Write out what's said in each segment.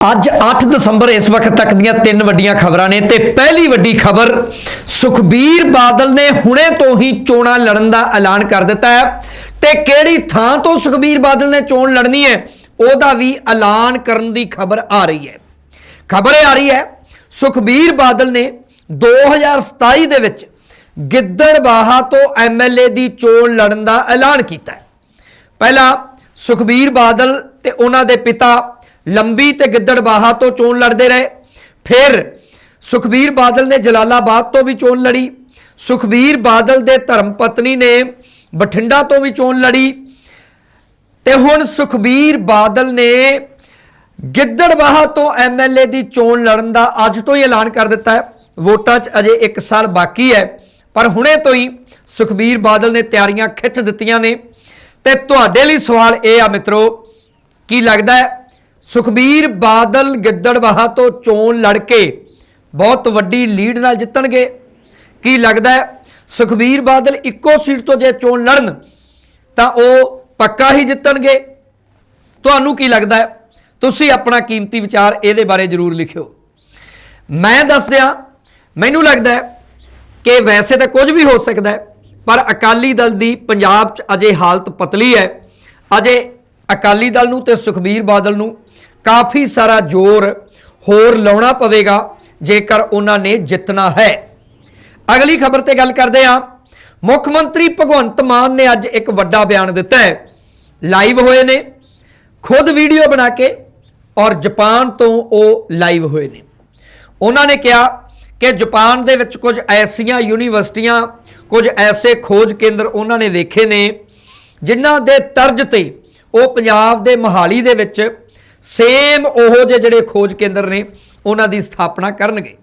ਅੱਜ 8 ਦਸੰਬਰ ਇਸ ਵਕਤ ਤੱਕ ਦੀਆਂ ਤਿੰਨ ਵੱਡੀਆਂ ਖਬਰਾਂ ਨੇ ਤੇ ਪਹਿਲੀ ਵੱਡੀ ਖਬਰ ਸੁਖਬੀਰ ਬਾਦਲ ਨੇ ਹੁਣੇ ਤੋਂ ਹੀ ਚੋਣਾਂ ਲੜਨ ਦਾ ਐਲਾਨ ਕਰ ਦਿੱਤਾ ਹੈ। ਤੇ ਕਿਹੜੀ ਥਾਂ ਤੋਂ ਸੁਖਬੀਰ ਬਾਦਲ ਨੇ ਚੋਣ ਲੜਨੀ ਹੈ, ਉਹਦਾ ਵੀ ਐਲਾਨ ਕਰਨ ਦੀ ਖਬਰ ਆ ਰਹੀ ਹੈ। ਖਬਰ ਇਹ ਆ ਰਹੀ ਹੈ, ਸੁਖਬੀਰ ਬਾਦਲ ਨੇ 2027 ਦੇ ਵਿੱਚ ਗਿੱਦੜਬਾਹਾ ਤੋਂ ਐਮਐਲਏ ਦੀ ਚੋਣ ਲੜਨ ਦਾ ਐਲਾਨ ਕੀਤਾ ਹੈ। ਪਹਿਲਾਂ ਸੁਖਬੀਰ ਬਾਦਲ ਤੇ ਉਹਨਾਂ ਦੇ ਪਿਤਾ ਲੰਬੀ ਤੇ ਗਿੱਦੜਬਾਹਾ ਤੋਂ ਚੋਣ ਲੜਦੇ ਰਹੇ। ਫਿਰ ਸੁਖਬੀਰ ਬਾਦਲ ਨੇ ਜਲਾਲਾਬਾਦ ਤੋਂ ਵੀ ਚੋਣ ਲੜੀ। ਸੁਖਬੀਰ ਬਾਦਲ ਦੇ ਧਰਮ ਪਤਨੀ ਨੇ ਬਠਿੰਡਾ ਤੋਂ ਵੀ ਚੋਣ ਲੜੀ। ਤੇ ਹੁਣ ਸੁਖਬੀਰ ਬਾਦਲ ਨੇ ਗਿੱਦੜਬਾਹਾ ਤੋਂ ਐਮਐਲਏ ਦੀ ਚੋਣ ਲੜਨ ਦਾ ਅੱਜ ਤੋਂ ਹੀ ਐਲਾਨ ਕਰ ਦਿੱਤਾ ਹੈ। ਵੋਟਾਂ 'ਚ ਅਜੇ 1 ਸਾਲ ਬਾਕੀ ਹੈ। ਪਰ ਹੁਣੇ ਤੋਂ ਹੀ ਸੁਖਬੀਰ ਬਾਦਲ ਨੇ ਤਿਆਰੀਆਂ ਖਿੱਚ ਦਿੱਤੀਆਂ ਨੇ। ਤੇ ਤੁਹਾਡੇ ਲਈ ਸਵਾਲ ਇਹ ਆ ਮਿੱਤਰੋ, ਕੀ ਲੱਗਦਾ ਹੈ? ਸੁਖਬੀਰ ਬਾਦਲ ਗਿੱਦੜਬਾਹਾ ਤੋਂ ਚੋਣ ਲੜ ਕੇ ਬਹੁਤ ਵੱਡੀ ਲੀਡ ਨਾਲ ਜਿੱਤਣਗੇ। ਕੀ ਲੱਗਦਾ ਹੈ, ਸੁਖਬੀਰ ਬਾਦਲ ਇੱਕੋ ਸੀਟ ਤੋਂ ਜੇ ਚੋਣ ਲੜਨ, ਤਾਂ ਉਹ ਪੱਕਾ ਹੀ ਜਿੱਤਣਗੇ? ਤੁਹਾਨੂੰ ਕੀ ਲੱਗਦਾ ਹੈ? ਤੁਸੀਂ ਆਪਣਾ ਕੀਮਤੀ ਵਿਚਾਰ ਇਹਦੇ ਬਾਰੇ ਜ਼ਰੂਰ ਲਿਖਿਓ। ਮੈਂ ਦੱਸ ਦਿਆਂ ਮੈਨੂੰ ਲੱਗਦਾ ਹੈ ਕਿ ਵੈਸੇ ਤਾਂ ਕੁਝ ਵੀ ਹੋ ਸਕਦਾ ਹੈ, ਪਰ ਅਕਾਲੀ ਦਲ ਦੀ ਪੰਜਾਬ 'ਚ ਅਜੇ ਹਾਲਤ ਪਤਲੀ ਹੈ। ਅਜੇ ਅਕਾਲੀ ਦਲ ਨੂੰ ਤੇ ਸੁਖਬੀਰ ਬਾਦਲ ਨੂੰ ਕਾਫੀ ਸਾਰਾ ਜ਼ੋਰ ਹੋਰ ਲਾਉਣਾ ਪਵੇਗਾ, ਜੇਕਰ ਉਹਨਾਂ ਨੇ ਜਿੱਤਣਾ ਹੈ। ਅਗਲੀ ਖਬਰ ਤੇ ਗੱਲ ਕਰਦੇ ਹਾਂ। ਮੁੱਖ ਮੰਤਰੀ ਭਗਵੰਤ ਮਾਨ ਨੇ ਅੱਜ ਇੱਕ ਵੱਡਾ ਬਿਆਨ ਦਿੱਤਾ ਹੈ। ਲਾਈਵ ਹੋਏ ਨੇ, ਖੁਦ ਵੀਡੀਓ ਬਣਾ ਕੇ ਔਰ ਜਾਪਾਨ ਤੋਂ ਉਹ ਲਾਈਵ ਹੋਏ ਨੇ। ਉਹਨਾਂ ਨੇ ਕਿਹਾ ਕਿ ਜਾਪਾਨ ਦੇ ਵਿੱਚ ਕੁਝ ਐਸੀਆਂ ਯੂਨੀਵਰਸਿਟੀਆਂ, ਕੁਝ ਐਸੇ ਖੋਜ ਕੇਂਦਰ ਉਹਨਾਂ ਨੇ ਵੇਖੇ ਨੇ, ਜਿਨ੍ਹਾਂ ਦੇ ਤਰਜ ਤੇ ਉਹ ਪੰਜਾਬ ਦੇ ਮਹਾਲੀ ਦੇ ਵਿੱਚ ਸੇਮ ਉਹੋ ਜਿਹੇ ਜਿਹੜੇ ਖੋਜ ਕੇਂਦਰ ਨੇ, ਉਹਨਾਂ ਦੀ ਸਥਾਪਨਾ ਕਰਨਗੇ।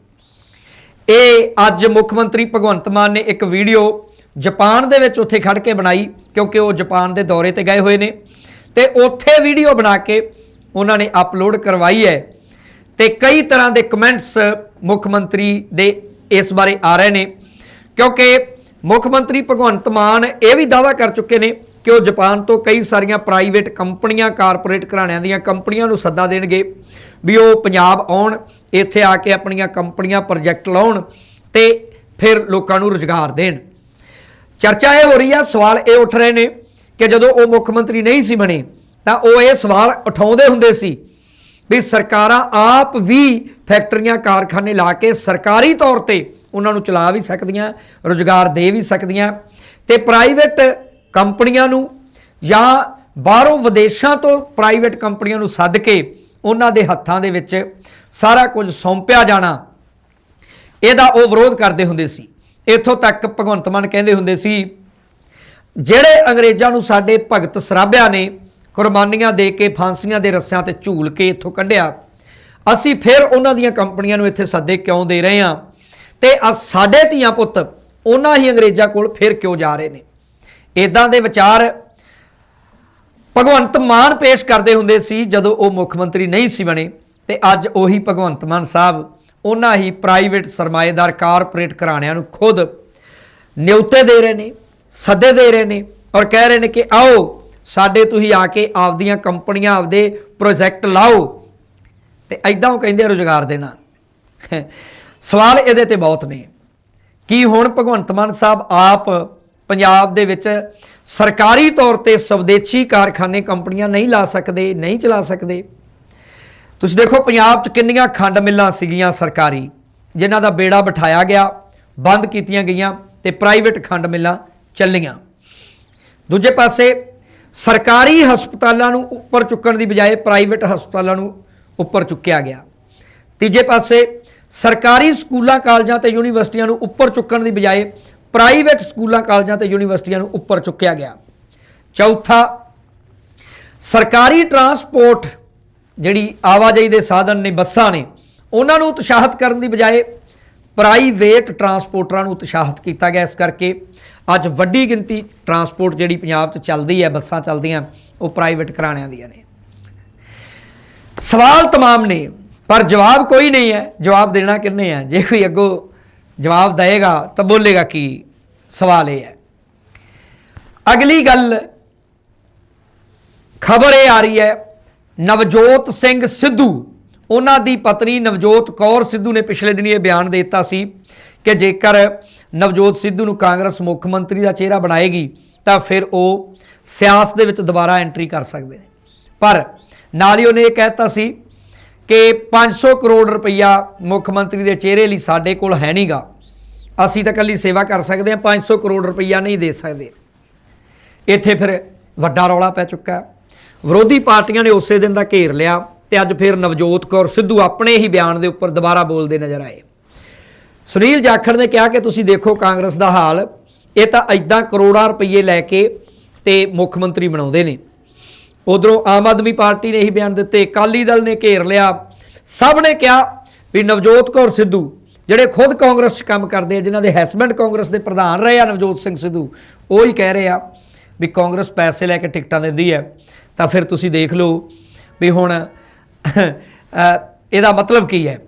ਇਹ ਅੱਜ ਮੁੱਖ ਮੰਤਰੀ ਭਗਵੰਤ ਮਾਨ ਨੇ ਇੱਕ ਵੀਡੀਓ ਜਾਪਾਨ ਦੇ ਵਿੱਚ ਉੱਥੇ ਖੜ ਕੇ ਬਣਾਈ, ਕਿਉਂਕਿ ਉਹ ਜਾਪਾਨ ਦੇ ਦੌਰੇ ਤੇ ਗਏ ਹੋਏ ਨੇ। ਤੇ ਉੱਥੇ ਵੀਡੀਓ ਬਣਾ ਕੇ ਉਹਨਾਂ ਨੇ ਅਪਲੋਡ ਕਰਵਾਈ ਹੈ। ਤੇ ਕਈ ਤਰ੍ਹਾਂ ਦੇ ਕਮੈਂਟਸ ਮੁੱਖ ਮੰਤਰੀ ਦੇ ਇਸ ਬਾਰੇ ਆ ਰਹੇ ਨੇ, ਕਿਉਂਕਿ ਮੁੱਖ ਮੰਤਰੀ ਭਗਵੰਤ ਮਾਨ ਇਹ ਵੀ ਦਾਅਵਾ ਕਰ ਚੁੱਕੇ ਨੇ ਕਿ ਉਹ ਜਾਪਾਨ ਤੋਂ ਕਈ ਸਾਰੀਆਂ ਪ੍ਰਾਈਵੇਟ ਕੰਪਨੀਆਂ, ਕਾਰਪੋਰੇਟ ਘਰਾਣਿਆਂ ਦੀਆਂ ਕੰਪਨੀਆਂ ਨੂੰ ਸੱਦਾ ਦੇਣਗੇ ਵੀ ਉਹ ਪੰਜਾਬ ਆਉਣ, ਇੱਥੇ ਆ ਕੇ ਆਪਣੀਆਂ ਕੰਪਨੀਆਂ ਪ੍ਰੋਜੈਕਟ ਲਾਉਣ ਤੇ ਫਿਰ ਲੋਕਾਂ ਨੂੰ ਰੁਜ਼ਗਾਰ ਦੇਣ। ਚਰਚਾ ਇਹ ਹੋ ਰਹੀ ਆ, ਸਵਾਲ ਇਹ ਉੱਠ ਰਹੇ ਨੇ ਕਿ ਜਦੋਂ ਉਹ ਮੁੱਖ ਮੰਤਰੀ ਨਹੀਂ ਸੀ ਬਣੇ, ਤਾਂ ਉਹ ਇਹ ਸਵਾਲ ਉਠਾਉਂਦੇ ਹੁੰਦੇ ਸੀ ਵੀ ਸਰਕਾਰਾਂ ਆਪ ਵੀ ਫੈਕਟਰੀਆਂ, ਕਾਰਖਾਨੇ ਲਾ ਕੇ ਸਰਕਾਰੀ ਤੌਰ ਤੇ ਉਹਨਾਂ ਨੂੰ ਚਲਾ ਵੀ ਸਕਦੀਆਂ, ਰੁਜ਼ਗਾਰ ਦੇ ਵੀ ਸਕਦੀਆਂ ਤੇ ਪ੍ਰਾਈਵੇਟ ਕੰਪਨੀਆਂ ਨੂੰ ਜਾਂ ਬਾਹਰੋਂ ਵਿਦੇਸ਼ਾਂ ਤੋਂ ਪ੍ਰਾਈਵੇਟ ਕੰਪਨੀਆਂ ਨੂੰ ਸੱਦ ਕੇ ਉਹਨਾਂ ਦੇ ਹੱਥਾਂ ਦੇ ਵਿੱਚ ਸਾਰਾ ਕੁਝ ਸੌਂਪਿਆ ਜਾਣਾ, ਇਹਦਾ ਉਹ ਵਿਰੋਧ ਕਰਦੇ ਹੁੰਦੇ ਸੀ। ਇੱਥੋਂ ਤੱਕ ਭਗਵੰਤ ਮਾਨ ਕਹਿੰਦੇ ਹੁੰਦੇ ਸੀ, ਜਿਹੜੇ ਅੰਗਰੇਜ਼ਾਂ ਨੂੰ ਸਾਡੇ ਭਗਤ ਸਰਾਭਿਆ ਨੇ ਕੁਰਬਾਨੀਆਂ ਦੇ ਕੇ ਫਾਂਸੀਆਂ ਦੇ ਰੱਸਿਆਂ ਤੇ ਝੂਲ ਕੇ ਇੱਥੋਂ ਕੱਢਿਆ, ਅਸੀਂ ਫਿਰ ਉਹਨਾਂ ਦੀਆਂ ਕੰਪਨੀਆਂ ਨੂੰ ਇੱਥੇ ਸੱਦੇ ਕਿਉਂ ਦੇ ਰਹੇ ਹਾਂ? ਤੇ ਅ ਸਾਡੇ ਧੀਆਂ ਪੁੱਤ, ਉਹਨਾਂ ਹੀ ਅੰਗਰੇਜ਼ਾਂ ਕੋਲ ਫਿਰ ਕਿਉਂ ਜਾ ਰਹੇ ਨੇ? ਇਦਾਂ ਦੇ ਵਿਚਾਰ ਭਗਵੰਤ ਮਾਨ ਪੇਸ਼ ਕਰਦੇ ਹੁੰਦੇ ਸੀ ਜਦੋਂ ਉਹ ਮੁੱਖ ਮੰਤਰੀ ਨਹੀਂ ਸੀ ਬਣੇ ਤੇ ਅੱਜ ਉਹੀ ਭਗਵੰਤ ਮਾਨ ਸਾਹਿਬ ਉਹਨਾਂ ਹੀ ਪ੍ਰਾਈਵੇਟ ਸਰਮਾਏਦਾਰ ਕਾਰਪੋਰੇਟ ਘਰਾਣਿਆਂ ਨੂੰ ਖੁਦ ਨਿਉਤੇ ਦੇ ਰਹੇ ਨੇ, ਸੱਦੇ ਦੇ ਰਹੇ ਨੇ ਔਰ ਕਹਿ ਰਹੇ ਨੇ ਕਿ ਆਓ ਸਾਡੇ ਤੁਸੀਂ ਆ ਕੇ ਆਪਦੀਆਂ ਕੰਪਨੀਆਂ, ਆਪਦੇ ਪ੍ਰੋਜੈਕਟ ਲਾਓ ਤੇ ਐਦਾਂ ਉਹ ਕਹਿੰਦੇ ਆ ਰੁਜ਼ਗਾਰ ਦੇਣਾ ਸਵਾਲ ਇਹਦੇ ਤੇ ਬਹੁਤ ਨੇ। ਕੀ ਹੁਣ ਭਗਵੰਤ ਮਾਨ ਸਾਹਿਬ ਆਪ ਪੰਜਾਬ ਦੇ ਵਿੱਚ ਸਰਕਾਰੀ ਤੌਰ ਤੇ ਸਵਦੇਸ਼ੀ ਕਾਰਖਾਨੇ ਕੰਪਨੀਆਂ ਨਹੀਂ ਲਾ ਸਕਦੇ, ਨਹੀਂ ਚਲਾ ਸਕਦੇ। ਤੁਸੀਂ ਦੇਖੋ, ਪੰਜਾਬ 'ਚ ਕਿੰਨੀਆਂ ਖੰਡ ਮਿੱਲਾਂ ਸੀਗੀਆਂ ਸਰਕਾਰੀ, ਜਿਨ੍ਹਾਂ ਦਾ ਬੇੜਾ ਬਿਠਾਇਆ ਗਿਆ, ਬੰਦ ਕੀਤੀਆਂ ਗਈਆਂ ਤੇ ਪ੍ਰਾਈਵੇਟ ਖੰਡ ਮਿੱਲਾਂ ਚੱਲੀਆਂ। ਦੂਜੇ ਪਾਸੇ, ਸਰਕਾਰੀ ਹਸਪਤਾਲਾਂ ਨੂੰ ਉੱਪਰ ਚੁੱਕਣ ਦੀ ਬਜਾਏ ਪ੍ਰਾਈਵੇਟ ਹਸਪਤਾਲਾਂ ਨੂੰ ਉੱਪਰ ਚੁੱਕਿਆ ਗਿਆ। ਤੀਜੇ ਪਾਸੇ, ਸਰਕਾਰੀ ਸਕੂਲਾਂ, ਕਾਲਜਾਂ ਤੇ ਯੂਨੀਵਰਸਿਟੀਆਂ ਨੂੰ ਉੱਪਰ ਚੁੱਕਣ ਦੀ ਬਜਾਏ ਪ੍ਰਾਈਵੇਟ ਸਕੂਲਾਂ ਕਾਲਜਾਂ ਤੇ ਯੂਨੀਵਰਸਿਟੀਆਂ ਨੂੰ ਉੱਪਰ ਚੁੱਕਿਆ ਗਿਆ ਚੌਥਾ ਸਰਕਾਰੀ ਟਰਾਂਸਪੋਰਟ ਜਿਹੜੀ ਆਵਾਜਾਈ ਦੇ ਸਾਧਨ ਨੇ ਬੱਸਾਂ ਨੇ ਉਹਨਾਂ ਨੂੰ ਉਤਸ਼ਾਹਿਤ ਕਰਨ ਦੀ ਬਜਾਏ ਪ੍ਰਾਈਵੇਟ ਟਰਾਂਸਪੋਰਟਰਾਂ ਨੂੰ ਉਤਸ਼ਾਹਿਤ ਕੀਤਾ ਗਿਆ ਇਸ ਕਰਕੇ ਅੱਜ ਵੱਡੀ ਗਿਣਤੀ ਟਰਾਂਸਪੋਰਟ ਜਿਹੜੀ ਪੰਜਾਬ 'ਚ ਚੱਲਦੀ ਹੈ ਬੱਸਾਂ ਚੱਲਦੀਆਂ ਉਹ ਪ੍ਰਾਈਵੇਟ ਘਰਾਣਿਆਂ ਦੀਆਂ ਨੇ ਸਵਾਲ तमाम ਨੇ ਪਰ ਜਵਾਬ ਕੋਈ ਨਹੀਂ ਹੈ ਜਵਾਬ ਦੇਣਾ ਕਿੰਨੇ ਹੈ ਜੇ ਕੋਈ ਅੱਗੋਂ ਜਵਾਬ ਦੇਗਾ ਤਾਂ ਬੋਲੇਗਾ ਕੀ ਸਵਾਲ ਇਹ ਹੈ। ਅਗਲੀ ਗੱਲ ਖਬਰ ਇਹ ਆ ਰਹੀ ਹੈ, ਨਵਜੋਤ ਸਿੰਘ ਸਿੱਧੂ, ਉਹਨਾਂ ਦੀ ਪਤਨੀ ਨਵਜੋਤ ਕੌਰ ਸਿੱਧੂ ਨੇ ਪਿਛਲੇ ਦਿਨੀ ਇਹ ਬਿਆਨ ਦੇ ਦਿੱਤਾ ਸੀ ਕਿ ਜੇਕਰ ਨਵਜੋਤ ਸਿੱਧੂ ਨੂੰ ਕਾਂਗਰਸ ਮੁੱਖ ਮੰਤਰੀ ਦਾ ਚਿਹਰਾ ਬਣਾਏਗੀ, ਤਾਂ ਫਿਰ ਉਹ ਸਿਆਸਤ ਦੇ ਵਿੱਚ ਦੁਬਾਰਾ ਐਂਟਰੀ ਕਰ ਸਕਦੇ ਨੇ। ਪਰ ਨਾਲ ਹੀ ਉਹਨੇ ਇਹ ਕਹਿਤਾ ਸੀ ਕਿ 500 ਕਰੋੜ ਰੁਪਈਆ ਮੁੱਖ ਮੰਤਰੀ ਦੇ ਚਿਹਰੇ ਲਈ ਸਾਡੇ ਕੋਲ ਹੈ ਨਹੀਂਗਾ ਅਸੀਂ ਤਾਂ ਕੱਲੀ ਸੇਵਾ ਕਰ ਸਕਦੇ ਹਾਂ 500 ਕਰੋੜ ਰੁਪਈਆ ਨਹੀਂ ਦੇ ਸਕਦੇ। ਇੱਥੇ ਫਿਰ ਵੱਡਾ ਰੌਲਾ ਪੈ ਚੁੱਕਾ ਵਿਰੋਧੀ ਪਾਰਟੀਆਂ ਨੇ ਉਸੇ ਦਿਨ ਦਾ ਘੇਰ ਲਿਆ ਤੇ ਅੱਜ ਫਿਰ ਨਵਜੋਤ ਕੌਰ ਸਿੱਧੂ ਆਪਣੇ ਹੀ ਬਿਆਨ ਦੇ ਉੱਪਰ ਦੁਬਾਰਾ ਬੋਲਦੇ ਨਜ਼ਰ ਆਏ। ਸੁਨੀਲ ਜਾਖੜ ਨੇ ਕਿਹਾ ਕਿ ਤੁਸੀਂ ਦੇਖੋ ਕਾਂਗਰਸ ਦਾ ਹਾਲ, ਇਹ ਤਾਂ ਐਦਾਂ ਕਰੋੜਾਂ ਰੁਪਏ ਲੈ ਕੇ ਤੇ ਮੁੱਖ ਮੰਤਰੀ ਬਣਾਉਂਦੇ ਨੇ। ਉਧਰੋਂ ਆਮ ਆਦਮੀ ਪਾਰਟੀ ਨੇ ਇਹੀ ਬਿਆਨ ਦਿੱਤੇ, ਅਕਾਲੀ ਦਲ ਨੇ ਘੇਰ ਲਿਆ। ਸਭ ਨੇ ਕਿਹਾ ਵੀ ਨਵਜੋਤ ਕੌਰ ਸਿੱਧੂ ਜਿਹੜੇ ਖੁਦ ਕਾਂਗਰਸ 'ਚ ਕੰਮ ਕਰਦੇ ਆ, ਜਿਨ੍ਹਾਂ ਦੇ ਹਸਬੰਡ ਕਾਂਗਰਸ ਦੇ ਪ੍ਰਧਾਨ ਰਹੇ ਆ, ਨਵਜੋਤ ਸਿੰਘ ਸਿੱਧੂ, ਉਹ ਹੀ ਕਹਿ ਰਹੇ ਆ ਵੀ ਕਾਂਗਰਸ ਪੈਸੇ ਲੈ ਕੇ ਟਿਕਟਾਂ ਦਿੰਦੀ ਹੈ। ਤਾਂ ਫਿਰ ਤੁਸੀਂ ਦੇਖ ਲਓ ਵੀ ਹੁਣ ਇਹਦਾ ਮਤਲਬ ਕੀ ਹੈ?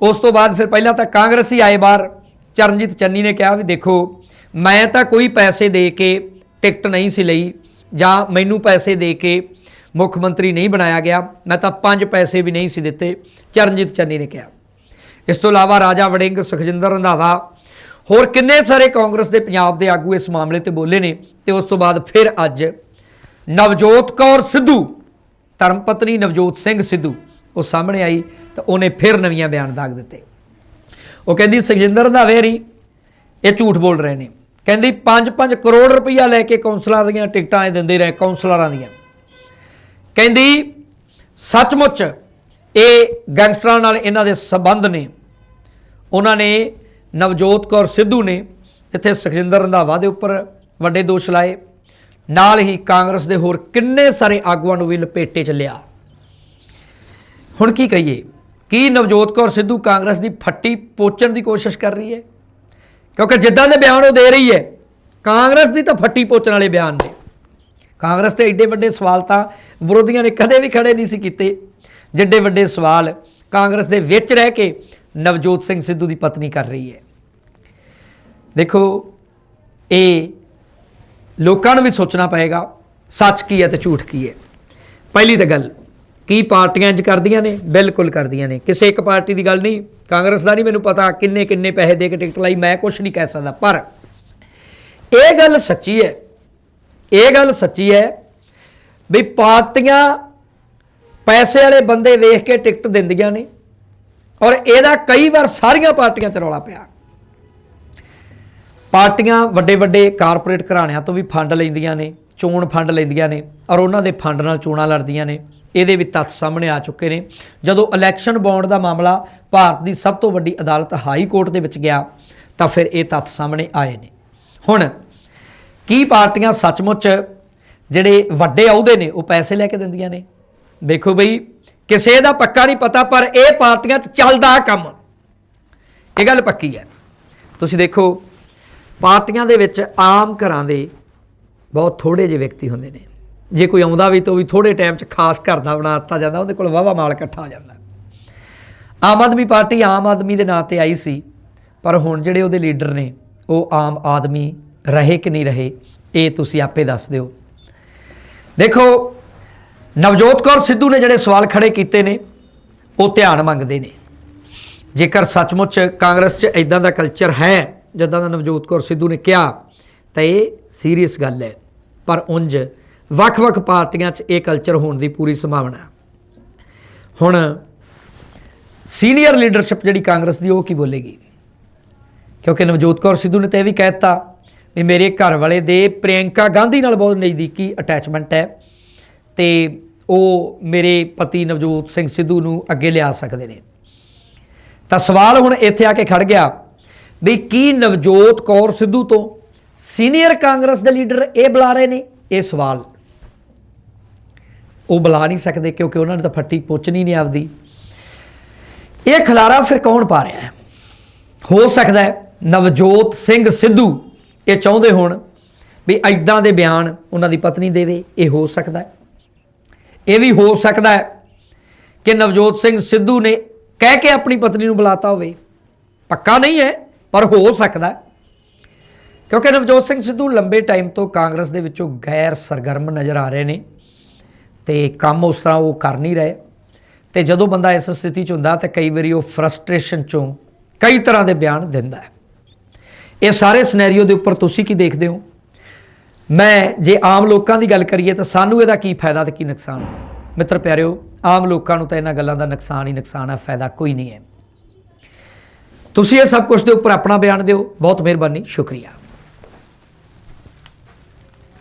ਉਸ ਤੋਂ ਬਾਅਦ ਫਿਰ ਪਹਿਲਾਂ ਤਾਂ ਕਾਂਗਰਸ ਹੀ ਆਏ ਬਾਹਰ ਚਰਨਜੀਤ ਚੰਨੀ ਨੇ ਕਿਹਾ ਵੀ ਦੇਖੋ, ਮੈਂ ਤਾਂ ਕੋਈ ਪੈਸੇ ਦੇ ਕੇ ਟਿਕਟ ਨਹੀਂ ਸੀ ਲਈ ਜਾਂ ਮੈਨੂੰ ਪੈਸੇ ਦੇ ਕੇ ਮੁੱਖ ਮੰਤਰੀ ਨਹੀਂ ਬਣਾਇਆ ਗਿਆ, ਮੈਂ ਤਾਂ ਪੰਜ ਪੈਸੇ ਵੀ ਨਹੀਂ ਸੀ ਦਿੱਤੇ, ਚਰਨਜੀਤ ਚੰਨੀ ਨੇ ਕਿਹਾ। ਇਸ ਤੋਂ ਇਲਾਵਾ ਰਾਜਾ ਵੜਿੰਗ ਸੁਖਜਿੰਦਰ ਰੰਧਾਵਾ, ਹੋਰ ਕਿੰਨੇ ਸਾਰੇ ਕਾਂਗਰਸ ਦੇ ਪੰਜਾਬ ਦੇ ਆਗੂ ਇਸ ਮਾਮਲੇ ਤੇ ਬੋਲੇ ਨੇ ਤੇ ਉਸ ਤੋਂ ਬਾਅਦ ਫਿਰ ਅੱਜ ਨਵਜੋਤ ਕੌਰ ਸਿੱਧੂ ਧਰਮ ਪਤਨੀ ਨਵਜੋਤ ਸਿੰਘ ਸਿੱਧੂ, ਉਹ ਸਾਹਮਣੇ ਆਈ ਤਾਂ ਉਹਨੇ ਫਿਰ ਨਵੀਆਂ ਬਿਆਨ ਦਾਗ ਦਿੱਤੇ। ਉਹ ਕਹਿੰਦੀ, ਸੁਖਜਿੰਦਰ ਰੰਧਾਵੇ ਰੀ ਇਹ ਝੂਠ ਬੋਲ ਰਹੇ ਨੇ। ਕਹਿੰਦੀ 5-5 ਕਰੋੜ ਰੁਪਈਆ ਲੈ ਕੇ ਕੌਂਸਲਰਾਂ ਦੀਆਂ ਟਿਕਟਾਂ ਇਹ ਦਿੰਦੇ ਰਹੇ, ਕੌਂਸਲਰਾਂ ਦੀਆਂ। ਕਹਿੰਦੀ, ਸੱਚਮੁੱਚ ਇਹ ਗੈਂਗਸਟਰਾਂ ਨਾਲ ਇਹਨਾਂ ਦੇ ਸਬੰਧ ਨੇ। ਉਹਨਾਂ ਨੇ ਨਵਜੋਤ ਕੌਰ ਸਿੱਧੂ ਨੇ ਜਿੱਥੇ ਸੁਖਜਿੰਦਰ ਰੰਧਾਵਾ ਦੇ ਉੱਪਰ ਵੱਡੇ ਦੋਸ਼ ਲਾਏ। ਨਾਲ ਹੀ ਕਾਂਗਰਸ ਦੇ ਹੋਰ ਕਿੰਨੇ ਸਾਰੇ ਆਗੂਆਂ ਨੂੰ ਵੀ ਲਪੇਟੇ ਚ ਲਿਆ ਹੁਣ ਕੀ ਕਹੀਏ? ਕੀ ਨਵਜੋਤ ਕੌਰ ਸਿੱਧੂ ਕਾਂਗਰਸ ਦੀ ਫੱਟੀ ਪੋਚਣ ਦੀ ਕੋਸ਼ਿਸ਼ ਕਰ ਰਹੀ ਹੈ? ਕਿਉਂਕਿ ਜਿੱਦਾਂ ਦੇ ਬਿਆਨ ਉਹ ਦੇ ਰਹੀ ਹੈ, ਕਾਂਗਰਸ ਦੀ ਤਾਂ ਫੱਟੀ ਪੋਚਣ ਵਾਲੇ ਬਿਆਨ ਨੇ। ਕਾਂਗਰਸ ਤੇ ਐਡੇ ਵੱਡੇ ਸਵਾਲ ਤਾਂ ਵਿਰੋਧੀਆਂ ਨੇ ਕਦੇ ਵੀ ਖੜੇ ਨਹੀਂ ਸੀ ਕੀਤੇ। ਜਿੱਡੇ ਵੱਡੇ ਸਵਾਲ ਕਾਂਗਰਸ ਦੇ ਵਿੱਚ ਰਹਿ ਕੇ ਨਵਜੋਤ ਸਿੰਘ ਸਿੱਧੂ ਦੀ ਪਤਨੀ ਕਰ ਰਹੀ ਹੈ। ਦੇਖੋ, ਇਹ ਲੋਕਾਂ ਨੂੰ ਵੀ ਸੋਚਣਾ ਪਏਗਾ, ਸੱਚ ਕੀ ਹੈ ਤੇ ਝੂਠ ਕੀ ਹੈ। ਪਹਿਲੀ ਤਾਂ ਗੱਲ, ਕੀ ਪਾਰਟੀਆਂ ਇੰਜ ਕਰਦੀਆਂ ਨੇ? ਬਿਲਕੁਲ ਕਰਦੀਆਂ ਨੇ। ਕਿਸੇ ਇੱਕ ਪਾਰਟੀ ਦੀ ਗੱਲ ਨਹੀਂ, ਕਾਂਗਰਸ ਦਾ ਨਹੀਂ, ਮੈਨੂੰ ਪਤਾ ਕਿੰਨੇ ਕਿੰਨੇ ਪੈਸੇ ਦੇ ਕੇ ਟਿਕਟ ਲਈ, ਮੈਂ ਕੁਝ ਨਹੀਂ ਕਹਿ ਸਕਦਾ, ਪਰ ਇਹ ਗੱਲ ਸੱਚੀ ਹੈ, ਇਹ ਗੱਲ ਸੱਚੀ ਹੈ ਵੀ ਪਾਰਟੀਆਂ ਪੈਸੇ ਵਾਲੇ ਬੰਦੇ ਵੇਖ ਕੇ ਟਿਕਟ ਦਿੰਦੀਆਂ ਨੇ ਔਰ ਇਹਦਾ ਕਈ ਵਾਰ ਸਾਰੀਆਂ ਪਾਰਟੀਆਂ 'ਚ ਰੌਲਾ ਪਿਆ। ਪਾਰਟੀਆਂ ਵੱਡੇ ਵੱਡੇ ਕਾਰਪੋਰੇਟ ਘਰਾਣਿਆਂ ਤੋਂ ਵੀ ਫੰਡ ਲੈਂਦੀਆਂ ਨੇ, ਚੋਣ ਫੰਡ ਲੈਂਦੀਆਂ ਨੇ ਔਰ ਉਹਨਾਂ ਦੇ ਫੰਡ ਨਾਲ ਚੋਣਾਂ ਲੜਦੀਆਂ ਨੇ, ਇਹਦੇ ਵੀ ਤੱਥ ਸਾਹਮਣੇ ਆ ਚੁੱਕੇ ਨੇ। ਜਦੋਂ ਇਲੈਕਸ਼ਨ ਬੌਂਡ ਦਾ ਮਾਮਲਾ ਭਾਰਤ ਦੀ ਸਭ ਤੋਂ ਵੱਡੀ ਅਦਾਲਤ ਹਾਈ ਕੋਰਟ ਦੇ ਵਿੱਚ ਗਿਆ, ਤਾਂ ਫਿਰ ਇਹ ਤੱਥ ਸਾਹਮਣੇ ਆਏ ਨੇ। ਹੁਣ, ਕੀ ਪਾਰਟੀਆਂ ਸੱਚਮੁੱਚ ਜਿਹੜੇ ਵੱਡੇ ਅਹੁਦੇ ਨੇ, ਉਹ ਪੈਸੇ ਲੈ ਕੇ ਦਿੰਦੀਆਂ ਨੇ? ਵੇਖੋ ਬਈ ਕਿਸੇ ਦਾ ਪੱਕਾ ਨਹੀਂ ਪਤਾ, ਪਰ ਇਹ ਪਾਰਟੀਆਂ 'ਚ ਚੱਲਦਾ ਕੰਮ। ਇਹ ਗੱਲ ਪੱਕੀ ਹੈ। ਤੁਸੀਂ ਦੇਖੋ, ਪਾਰਟੀਆਂ ਦੇ ਵਿੱਚ ਆਮ ਘਰਾਂ ਦੇ ਬਹੁਤ ਥੋੜੇ ਜਿਹੇ ਵਿਅਕਤੀ ਹੁੰਦੇ ਨੇ। ਜੇ ਕੋਈ ਆਉਂਦਾ ਵੀ ਤਾਂ ਵੀ ਥੋੜੇ ਟਾਈਮ 'ਚ ਖਾਸ ਘਰ ਦਾ ਬਣਾ ਦਿੱਤਾ ਜਾਂਦਾ, ਉਹਦੇ ਕੋਲ ਵਾਵਾ ਮਾਲ ਇਕੱਠਾ ਆ ਜਾਂਦਾ। ਆਮ ਆਦਮੀ ਪਾਰਟੀ ਆਮ ਆਦਮੀ ਦੇ ਨਾਂ ਤੇ ਆਈ ਸੀ, ਪਰ ਹੁਣ ਜਿਹੜੇ ਉਹਦੇ ਲੀਡਰ ਨੇ, ਉਹ ਆਮ ਆਦਮੀ ਰਹੇ ਕਿ ਨਹੀਂ ਰਹੇ, ਇਹ ਤੁਸੀਂ ਆਪੇ ਦੱਸ ਦਿਓ। ਦੇਖੋ ਨਵਜੋਤ ਕੌਰ ਸਿੱਧੂ ਨੇ ਜਿਹੜੇ ਸਵਾਲ ਖੜੇ ਕੀਤੇ ਨੇ, ਉਹ ਧਿਆਨ ਮੰਗਦੇ ਨੇ। ਜੇਕਰ ਸੱਚਮੁੱਚ ਕਾਂਗਰਸ 'ਚ ਇਦਾਂ ਦਾ ਕਲਚਰ ਹੈ, ਜਿੱਦਾਂ ਦਾ ਨਵਜੋਤ ਕੌਰ ਸਿੱਧੂ ਨੇ ਕਿਹਾ, ਤਾਂ ਇਹ ਸੀਰੀਅਸ ਗੱਲ ਹੈ। ਪਰ ਉਂਝ ਵੱਖ-ਵੱਖ ਪਾਰਟੀਆਂ 'ਚ ਇਹ ਕਲਚਰ ਹੋਣ ਦੀ ਪੂਰੀ ਸੰਭਾਵਨਾ ਹੁਣ ਸੀਨੀਅਰ ਲੀਡਰਸ਼ਿਪ ਜਿਹੜੀ ਕਾਂਗਰਸ ਦੀ, ਉਹ ਕੀ ਬੋਲੇਗੀ? ਕਿਉਂਕਿ ਨਵਜੋਤ ਕੌਰ ਸਿੱਧੂ ਨੇ ਤਾਂ ਇਹ ਵੀ ਕਹਿ ਦਿੱਤਾ ਵੀ ਮੇਰੇ ਘਰ ਵਾਲੇ ਦੇ ਪ੍ਰਿਯੰਕਾ ਗਾਂਧੀ ਨਾਲ ਬਹੁਤ ਨਜ਼ਦੀਕੀ ਅਟੈਚਮੈਂਟ ਹੈ। ਤੇ ਉਹ ਮੇਰੇ ਪਤੀ ਨਵਜੋਤ ਸਿੰਘ ਸਿੱਧੂ ਨੂੰ ਅੱਗੇ ਲਿਆ ਸਕਦੇ ਨੇ। ਤਾਂ ਸਵਾਲ ਹੁਣ ਇੱਥੇ ਆ ਕੇ ਖੜ ਗਿਆ ਵੀ ਕੀ ਨਵਜੋਤ ਕੌਰ ਸਿੱਧੂ ਤੋਂ ਸੀਨੀਅਰ ਕਾਂਗਰਸ ਦੇ ਲੀਡਰ ਇਹ ਬੁਲਾ ਰਹੇ ਨੇ? ਇਹ ਸਵਾਲ। ਉਹ ਬੁਲਾ ਨਹੀਂ ਸਕਦੇ ਕਿਉਂਕਿ ਉਹਨਾਂ ਨੇ ਤਾਂ ਫੱਟੀ ਪੁੱਛਣੀ ਨਹੀਂ ਆਪਦੀ। ਇਹ ਖਲਾਰਾ ਫਿਰ ਕੌਣ ਪਾ ਰਿਹਾ ਹੈ? ਹੋ ਸਕਦਾ ਹੈ ਨਵਜੋਤ ਸਿੰਘ ਸਿੱਧੂ ਇਹ ਚਾਹੁੰਦੇ ਹੋਣ ਵੀ ਐਦਾਂ ਦੇ ਬਿਆਨ ਉਹਨਾਂ ਦੀ ਪਤਨੀ ਦੇਵੇ, ਇਹ ਹੋ ਸਕਦਾ ਹੈ। ਇਹ ਵੀ ਹੋ ਸਕਦਾ ਹੈ ਕਿ ਨਵਜੋਤ ਸਿੰਘ ਸਿੱਧੂ ਨੇ ਕਹਿ ਕੇ ਆਪਣੀ ਪਤਨੀ ਨੂੰ ਬੁਲਾਤਾ ਹੋਵੇ। ਪੱਕਾ ਨਹੀਂ ਹੈ, ਪਰ ਹੋ ਸਕਦਾ ਕਿਉਂਕਿ ਨਵਜੋਤ ਸਿੰਘ ਸਿੱਧੂ ਲੰਬੇ ਟਾਈਮ ਤੋਂ ਕਾਂਗਰਸ ਦੇ ਵਿੱਚੋਂ ਗੈਰ ਸਰਗਰਮ ਨਜ਼ਰ ਆ ਰਹੇ ਨੇ ਤੇ ਕੰਮ ਉਸ ਤਰ੍ਹਾਂ ਉਹ ਕਰ ਨਹੀਂ ਰਹੇ ਤੇ ਜਦੋਂ ਬੰਦਾ ਇਸ ਸਥਿਤੀ 'ਚ ਹੁੰਦਾ ਤੇ ਕਈ ਵਾਰੀ ਉਹ ਫਰਸਟ੍ਰੇਸ਼ਨ 'ਚੋਂ ਕਈ ਤਰ੍ਹਾਂ ਦੇ ਬਿਆਨ ਦਿੰਦਾ ਹੈ। ਇਹ ਸਾਰੇ ਸਿਨੈਰੀਓ ਦੇ ਉੱਪਰ ਤੁਸੀਂ ਕੀ ਦੇਖਦੇ ਹੋ? ਮੈਂ ਜੇ ਆਮ ਲੋਕਾਂ ਦੀ ਗੱਲ ਕਰੀਏ ਤਾਂ ਸਾਨੂੰ ਇਹਦਾ ਕੀ ਫਾਇਦਾ ਤੇ ਕੀ ਨੁਕਸਾਨ? ਮਿੱਤਰ ਪਿਆਰਿਓ, ਆਮ ਲੋਕਾਂ ਨੂੰ ਤਾਂ ਇਹਨਾਂ ਗੱਲਾਂ ਦਾ ਨੁਕਸਾਨ ਹੀ ਨੁਕਸਾਨ ਹੈ ਫਾਇਦਾ ਕੋਈ ਨਹੀਂ ਹੈ। ਤੁਸੀਂ ਇਹ ਸਭ ਕੁਝ ਦੇ ਉੱਪਰ ਆਪਣਾ ਬਿਆਨ ਦਿਓ। ਬਹੁਤ ਮਿਹਰਬਾਨੀ, ਸ਼ੁਕਰੀਆ।